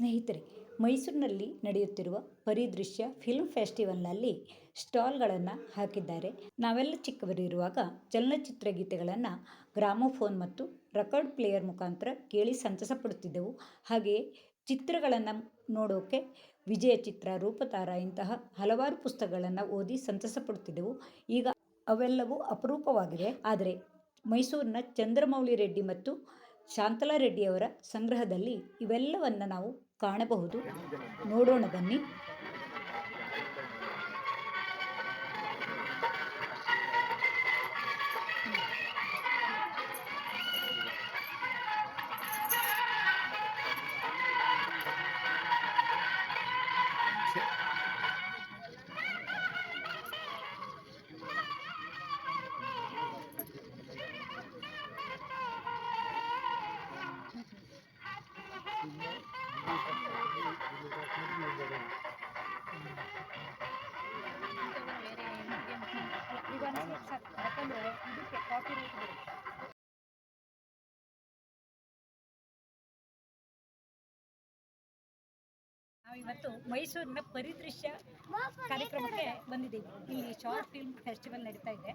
ಸ್ನೇಹಿತರೆ, ಮೈಸೂರಿನಲ್ಲಿ ನಡೆಯುತ್ತಿರುವ ಪರಿದೃಶ್ಯ ಫಿಲ್ಮ್ ಫೆಸ್ಟಿವಲ್ನಲ್ಲಿ ಸ್ಟಾಲ್ಗಳನ್ನು ಹಾಕಿದ್ದಾರೆ. ನಾವೆಲ್ಲ ಚಿಕ್ಕವರಿರುವಾಗ ಚಲನಚಿತ್ರ ಗೀತೆಗಳನ್ನು ಗ್ರಾಮೋಫೋನ್ ಮತ್ತು ರೆಕಾರ್ಡ್ ಪ್ಲೇಯರ್ ಮುಖಾಂತರ ಕೇಳಿ ಸಂತಸ ಪಡುತ್ತಿದ್ದೆವು. ಹಾಗೆಯೇ ಚಿತ್ರಗಳನ್ನು ನೋಡೋಕೆ ವಿಜಯ ಚಿತ್ರ, ರೂಪತಾರ ಇಂತಹ ಹಲವಾರು ಪುಸ್ತಕಗಳನ್ನು ಓದಿ ಸಂತಸ ಪಡುತ್ತಿದ್ದೆವು. ಈಗ ಅವೆಲ್ಲವೂ ಅಪರೂಪವಾಗಿದೆ ಆದರೆ ಮೈಸೂರಿನ ಚಂದ್ರಮೌಳಿ ರೆಡ್ಡಿ ಮತ್ತು ಶಾಂತಲಾ ರೆಡ್ಡಿಯವರ ಸಂಗ್ರಹದಲ್ಲಿ ಇವೆಲ್ಲವನ್ನು ನಾವು ಕಾಣಬಹುದು. ನೋಡೋಣ ಬನ್ನಿ. ಇವತ್ತು ಮೈಸೂರಿನ ಪರಿದೃಶ್ಯ ಕಾರ್ಯಕ್ರಮಕ್ಕೆ ಬಂದಿದ್ದೀವಿ ಇಲ್ಲಿ ಶಾರ್ಟ್ ಫಿಲ್ಮ್ ಫೆಸ್ಟಿವಲ್ ನಡೀತಾ ಇದೆ.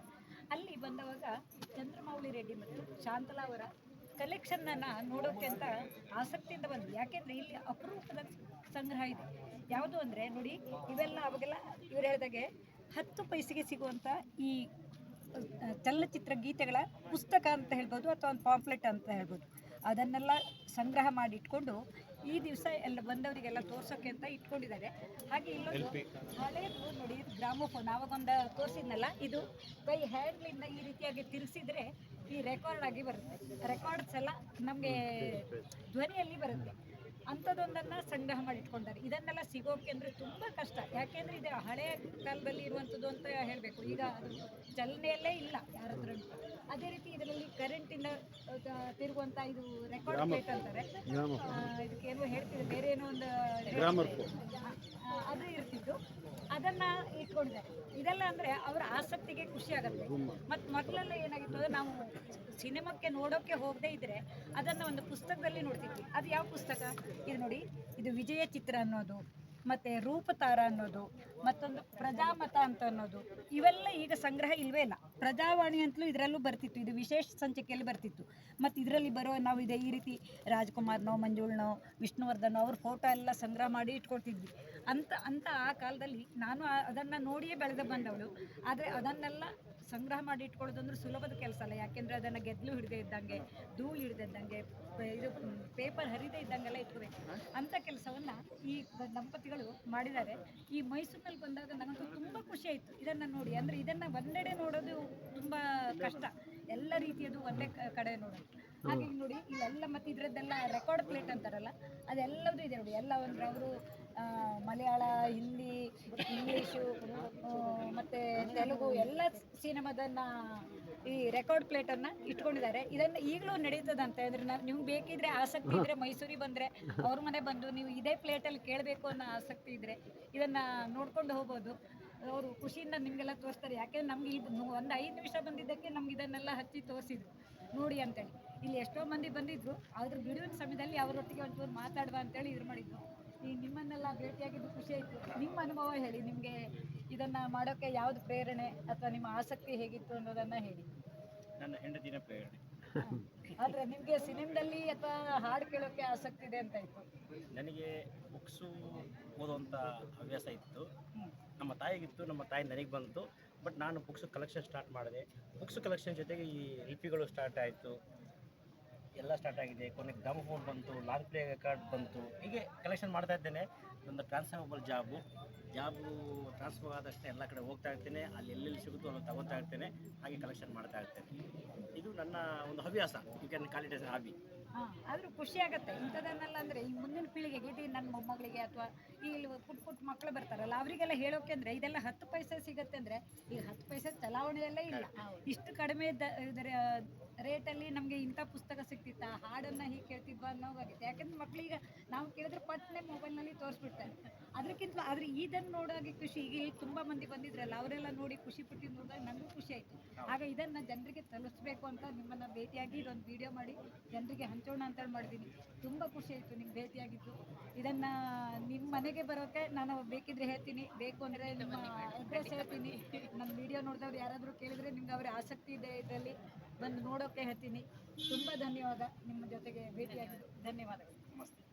ಅಲ್ಲಿ ಬಂದವಾಗ ಚಂದ್ರಮೌಳಿ ರೆಡ್ಡಿ ಮತ್ತು ಶಾಂತಲಾ ಅವರ ಕಲೆಕ್ಷನ್ನನ್ನು ನೋಡೋಕೆ ಅಂತ ಆಸಕ್ತಿಯಿಂದ ಬಂದ್ವಿ. ಯಾಕೆಂದರೆ ಇಲ್ಲಿ ಅಪರೂಪದ ಸಂಗ್ರಹ ಇದೆ. ಯಾವುದು ಅಂದರೆ ನೋಡಿ, ಇವೆಲ್ಲ ಅವಾಗೆಲ್ಲ ಇವ್ರು ಹೇಳಿದಾಗೆ ಹತ್ತು ಪೈಸೆಗೆ ಸಿಗುವಂಥ ಈ ಚಲನಚಿತ್ರ ಗೀತೆಗಳ ಪುಸ್ತಕ ಅಂತ ಹೇಳ್ಬೋದು ಅಥವಾ ಒಂದು ಪಾಂಪ್ಲೆಟ್ ಅಂತ ಹೇಳ್ಬೋದು. ಅದನ್ನೆಲ್ಲ ಸಂಗ್ರಹ ಮಾಡಿ ಇಟ್ಕೊಂಡು ಈ ದಿವಸ ಎಲ್ಲ ಬಂದವರಿಗೆಲ್ಲ ತೋರ್ಸೋಕೆ ಅಂತ ಇಟ್ಕೊಂಡಿದ್ದಾರೆ. ಹಾಗೆ ಇಲ್ಲೊಂದು ಹಳೇದು ನೋಡಿ ಗ್ರಾಮೋಫೋನ್ ಆವಾಗೊಂದು ತೋರಿಸಿದ್ನಲ್ಲ ಇದು ಬೈ ಹ್ಯಾಂಡ್ಲಿಂದ ಈ ರೀತಿಯಾಗಿ ತಿರ್ಸಿದ್ರೆ ಈ ರೆಕಾರ್ಡ್ ಆಗಿ ಬರುತ್ತೆ. ರೆಕಾರ್ಡ್ಸ್ ಎಲ್ಲ ನಮಗೆ ಧ್ವನಿಯಲ್ಲಿ ಬರುತ್ತೆ. ಅಂಥದ್ದೊಂದನ್ನು ಸಂಗ್ರಹ ಮಾಡಿ ಇಟ್ಕೊಂಡಿದ್ದಾರೆ ಇದನ್ನೆಲ್ಲ ಸಿಗೋಕೆ ಅಂದರೆ ತುಂಬ ಕಷ್ಟ. ಯಾಕೆಂದರೆ ಇದು ಹಳೆಯ ಕಾಲದಲ್ಲಿ ಇರುವಂಥದ್ದು ಅಂತ ಹೇಳಬೇಕು. ಈಗ ಅದು ಚಲನೆಯಲ್ಲೇ ಇಲ್ಲ. ಯಾರ ಹತ್ರ ಅದೇ ರೀತಿ ಇದರಲ್ಲಿ ಕರೆಂಟಿಂದ ತಿರುಗುವಂಥ ಇದು ರೆಕಾರ್ಡ್ ಪ್ಲೇಟ್ ಅಂತಾರೆ. ಇದಕ್ಕೆ ಇದಕ್ಕೇನೋ ಹೇಳ್ತಿದ್ರು ಬೇರೆ ಏನೋ ಒಂದು ಅದು ಇರ್ತಿದ್ದು ಅದನ್ನ ಇಟ್ಕೊಂಡಿದ್ದಾರೆ. ಇದೆಲ್ಲ ಅಂದ್ರೆ ಅವರ ಆಸಕ್ತಿಗೆ ಖುಷಿ ಆಗುತ್ತೆ. ಮತ್ ಮೊದಲೆಲ್ಲ ಏನಾಗಿತ್ತು ಅಂದ್ರೆ ನಾವು ಸಿನಿಮಾಕ್ಕೆ ನೋಡೋಕೆ ಹೋಗದೇ ಇದ್ರೆ ಅದನ್ನ ಒಂದು ಪುಸ್ತಕದಲ್ಲಿ ನೋಡ್ತಿದ್ವಿ. ಅದು ಯಾವ ಪುಸ್ತಕ? ಇದು ನೋಡಿ ಇದು ವಿಜಯ ಚಿತ್ರ ಅನ್ನೋದು. ಮತ್ತೆ ರೂಪತಾರ ಅನ್ನೋದು, ಮತ್ತೊಂದು ಪ್ರಜಾಮತ ಅಂತ ಅನ್ನೋದು, ಇವೆಲ್ಲ ಈಗ ಸಂಗ್ರಹ ಇಲ್ವೇ ಇಲ್ಲ. ಪ್ರಜಾವಾಣಿ ಅಂತಲೂ ಇದರಲ್ಲೂ ಬರ್ತಿತ್ತು. ಇದು ವಿಶೇಷ ಸಂಚಿಕೆಯಲ್ಲಿ ಬರ್ತಿತ್ತು. ಮತ್ತು ಇದರಲ್ಲಿ ಬರೋ ನಾವು ಇದೆ ಈ ರೀತಿ ರಾಜ್ಕುಮಾರ್ನೋ, ಮಂಜುಳ್ನೋ, ವಿಷ್ಣುವರ್ಧನೋ, ಅವ್ರ ಫೋಟೋ ಎಲ್ಲ ಸಂಗ್ರಹ ಮಾಡಿ ಇಟ್ಕೊಳ್ತಿದ್ವಿ. ಅಂತ ಅಂತ ಆ ಕಾಲದಲ್ಲಿ ನಾನು ಅದನ್ನು ನೋಡಿಯೇ ಬೆಳೆದು ಬಂದವಳು. ಆದರೆ ಅದನ್ನೆಲ್ಲ ಸಂಗ್ರಹ ಮಾಡಿ ಇಟ್ಕೊಳ್ಳೋದಂದ್ರೆ ಸುಲಭದ ಕೆಲಸ ಅಲ್ಲ. ಯಾಕೆಂದರೆ ಅದನ್ನು ಗೆದ್ದಲು ಹಿಡಿದೇ ಇದ್ದಂಗೆ ಧೂಳು ಹಿಡ್ದೆ ಇದ್ದಂಗೆ ಇದು ಪೇಪರ್ ಹರಿದೇ ಇದ್ದಂಗೆಲ್ಲ ಇಟ್ಕೋಬೇಕು. ಅಂಥ ಕೆಲಸವನ್ನು ಈ ದಂಪತಿಗಳು ಮಾಡಿದ್ದಾರೆ. ಈ ಮೈಸೂರಿನಲ್ಲಿ ಬಂದಾಗ ನನಗೂ ತುಂಬ ಖುಷಿ ಆಯಿತು. ಇದನ್ನು ನೋಡಿ. ಅಂದರೆ ಇದನ್ನು ಒಂದೆಡೆ ನೋಡೋದು ತುಂಬ ಕಷ್ಟ. ಎಲ್ಲ ರೀತಿಯದು ಒಂದೇ ಕಡೆ ನೋಡೋದು. ಹಾಗೆ ನೋಡಿ ಇಲ್ಲೆಲ್ಲ ಮತ್ತು ಇದರದ್ದೆಲ್ಲ ರೆಕಾರ್ಡ್ ಪ್ಲೇಟ್ ಅಂತಾರಲ್ಲ ಅದೆಲ್ಲದೂ ಇದೆ ನೋಡಿ. ಎಲ್ಲ ಒಂದು ಅವರು ಮಲಯಾಳ ಹಿಂದಿ ಇಂಗ್ಲೀಷು ಮತ್ತೆ ತೆಲುಗು ಎಲ್ಲ ಸಿನಿಮಾದನ್ನ ಈ ರೆಕಾರ್ಡ್ ಪ್ಲೇಟನ್ನು ಇಟ್ಕೊಂಡಿದ್ದಾರೆ. ಇದನ್ನು ಈಗಲೂ ನಡೀತದಂತೆ. ಅಂದರೆ ನಾವು ನಿಮ್ಗೆ ಬೇಕಿದ್ರೆ ಆಸಕ್ತಿ ಇದ್ದರೆ ಮೈಸೂರಿಗೆ ಬಂದರೆ ಅವ್ರ ಮನೆ ಬಂದು ನೀವು ಇದೇ ಪ್ಲೇಟಲ್ಲಿ ಕೇಳಬೇಕು ಅನ್ನೋ ಆಸಕ್ತಿ ಇದ್ರೆ ಇದನ್ನು ನೋಡ್ಕೊಂಡು ಹೋಗ್ಬೋದು. ಅವರು ಖುಷಿಯಿಂದ ನಿಮಗೆಲ್ಲ ತೋರಿಸ್ತಾರೆ. ಯಾಕೆಂದ್ರೆ ನಮ್ಗೆ ಇಲ್ಲಿ ಒಂದು ಐದು ನಿಮಿಷ ಬಂದಿದ್ದಕ್ಕೆ ನಮ್ಗೆ ಇದನ್ನೆಲ್ಲ ಹಚ್ಚಿ ತೋರಿಸಿದ್ರು. ನೋಡಿ ಅಂತೇಳಿ. ಇಲ್ಲಿ ಎಷ್ಟೋ ಮಂದಿ ಬಂದಿದ್ರು. ಆದ್ರೆ ಬಿಡುವಿನ ಸಮಯದಲ್ಲಿ ಅವರೊಟ್ಟಿಗೆ ಒಂಚೂರು ಮಾತಾಡುವ ಅಂತೇಳಿ ಇದ್ರು ಮಾಡಿದ್ರು. ಈ ನಿಮ್ಮನ್ನೆಲ್ಲ ಭೇಟಿಯಾಗಿದ್ದು ಖುಷಿ ಆಯಿತು. ನಿಮ್ಮ ಅನುಭವ ಹೇಳಿ ನಿಮಗೆ ಇದನ್ನು ಮಾಡೋಕ್ಕೆ ಯಾವುದು ಪ್ರೇರಣೆ ಅಥವಾ ನಿಮ್ಮ ಆಸಕ್ತಿ ಹೇಗಿತ್ತು ಅನ್ನೋದನ್ನು ಹೇಳಿ. ನನ್ನ ಹೆಂಡತಿನ ಪ್ರೇರಣೆ. ಆದರೆ ನಿಮಗೆ ಸಿನಿಮಾದಲ್ಲಿ ಅಥವಾ ಹಾಡು ಕೇಳೋಕ್ಕೆ ಆಸಕ್ತಿ ಇದೆ ಅಂತ ಇತ್ತು ನನಗೆ ಬುಕ್ಸು ಓದುವಂಥ ಹವ್ಯಾಸ ಇತ್ತು. ನಮ್ಮ ತಾಯಿಗಿತ್ತು ನಮ್ಮ ತಾಯಿ ನನಗೆ ಬಂತು. ಬಟ್ ನಾನು ಬುಕ್ಸ್ ಕಲೆಕ್ಷನ್ ಸ್ಟಾರ್ಟ್ ಮಾಡಿದೆ. ಬುಕ್ಸ್ ಕಲೆಕ್ಷನ್ ಜೊತೆಗೆ ಈ ಲಿಪಿಗಳು ಸ್ಟಾರ್ಟ್ ಆಯಿತು. ಎಲ್ಲ ಸ್ಟಾರ್ಟ್ ಆಗಿದೆ. ಕೊನೆಗೆ ಗ್ರಾಮಫೋನ್ ಬಂತು ಲಾಂಗ್ ಪ್ಲೇ ಕಾರ್ಡ್ ಬಂತು. ಹೀಗೆ ಕಲೆಕ್ಷನ್ ಮಾಡ್ತಾ ಇದ್ದೇನೆ. ಒಂದು ಟ್ರಾನ್ಸ್ಫರ್ಬಲ್ ಜಾಬು ಜಾಬು ಟ್ರಾನ್ಸ್ಫರ್ ಆದಷ್ಟೇ ಎಲ್ಲ ಕಡೆ ಹೋಗ್ತಾ ಇರ್ತೇನೆ. ಅಲ್ಲಿ ಎಲ್ಲೆಲ್ಲಿ ಸಿಗುತ್ತೋ ಅಲ್ಲಿ ತಗೋತಾ ಇರ್ತೇನೆ. ಹಾಗೆ ಕಲೆಕ್ಷನ್ ಮಾಡ್ತಾ ಇರ್ತೇನೆ. ಇದು ನನ್ನ ಒಂದು ಹವ್ಯಾಸ. You can call it as hobby ಆದರೂ ಖುಷಿ ಆಗುತ್ತೆ. ಇಂಥದನ್ನೆಲ್ಲ ಅಂದರೆ ಈ ಮುಂದಿನ ಪೀಳಿಗೆಗೆ ಇದು ನನ್ನ ಮೊಮ್ಮಗಳಿಗೆ ಅಥವಾ ಇಲ್ಲಿ ಪುಟ್ ಪುಟ್ಟ ಮಕ್ಕಳು ಬರ್ತಾರಲ್ಲ, ಅವರಿಗೆಲ್ಲ ಹೇಳೋಕೆ ಅಂದರೆ ಇದೆಲ್ಲ ಹತ್ತು ಪೈಸೆ ಸಿಗುತ್ತೆ ಅಂದರೆ ಈಗ ಹತ್ತು ಚಲಾವಣೆಯಲ್ಲೇ ಇಲ್ಲ. ಇಷ್ಟು ಕಡಿಮೆ ಇದರ ರೇಟಲ್ಲಿ ನಮಗೆ ಇಂಥ ಪುಸ್ತಕ ಸಿಕ್ತಿತ್ತ ಹಾಡನ್ನು ಹೀಗೆ ಕೇಳ್ತಿದ್ವಾ ಅನ್ನೋವಾಗಿದೆ ಯಾಕಂದ್ರೆ ಮಕ್ಳಿಗೆ ನಾವು ಕೇಳಿದ್ರೆ ಪಟ್ನೆ ಮೊಬೈಲ್ನಲ್ಲಿ ತೋರಿಸ್ಬಿಡ್ತಾರೆ. ಅದಕ್ಕಿಂತ ಆದ್ರೆ ಇದನ್ನ ನೋಡೋಕೆ ಖುಷಿ ಈಗ ತುಂಬಾ ಮಂದಿ ಬಂದಿದ್ರಲ್ಲ ಅವರೆಲ್ಲ ನೋಡಿ ಖುಷಿ ಪಟ್ಟಿದ್ದು ನೋಡಿದಾಗ ನನಗೂ ಖುಷಿ ಆಯ್ತು. ಆಗ ಇದನ್ನ ಜನರಿಗೆ ತಲುಪಿಸ್ಬೇಕು ಅಂತ ನಿಮ್ಮನ್ನ ಭೇಟಿಯಾಗಿ ಇದೊಂದು ವಿಡಿಯೋ ಮಾಡಿ ಜನರಿಗೆ ಹಂಚೋಣ ಅಂತ ಮಾಡಿದ್ದೀನಿ ತುಂಬಾ ಖುಷಿ ಆಯ್ತು ನಿಮ್ಗೆ ಭೇಟಿಯಾಗಿದ್ದು. ಇದನ್ನ ನಿಮ್ಮ ಮನೆಗೆ ಬರೋಕೆ ನಾನು ಬೇಕಿದ್ರೆ ಹೇಳ್ತೀನಿ. ಬೇಕು ಅಂದ್ರೆ ನಿಮ್ಮ ಅಡ್ರೆಸ್ ಹೇಳ್ತೀನಿ. ನಮ್ಮ ವಿಡಿಯೋ ನೋಡಿದವ್ರು ಯಾರಾದರೂ ಕೇಳಿದ್ರೆ ನಿಮ್ಗೆ ಅವ್ರ ಆಸಕ್ತಿ ಇದೆ ಇದರಲ್ಲಿ ಬಂದು ನೋಡೋಕೆ ಹೇಳ್ತೀನಿ. ತುಂಬಾ ಧನ್ಯವಾದ ನಿಮ್ಮ ಜೊತೆಗೆ ಭೇಟಿಯಾಗಿದ್ದು. ಧನ್ಯವಾದಗಳು.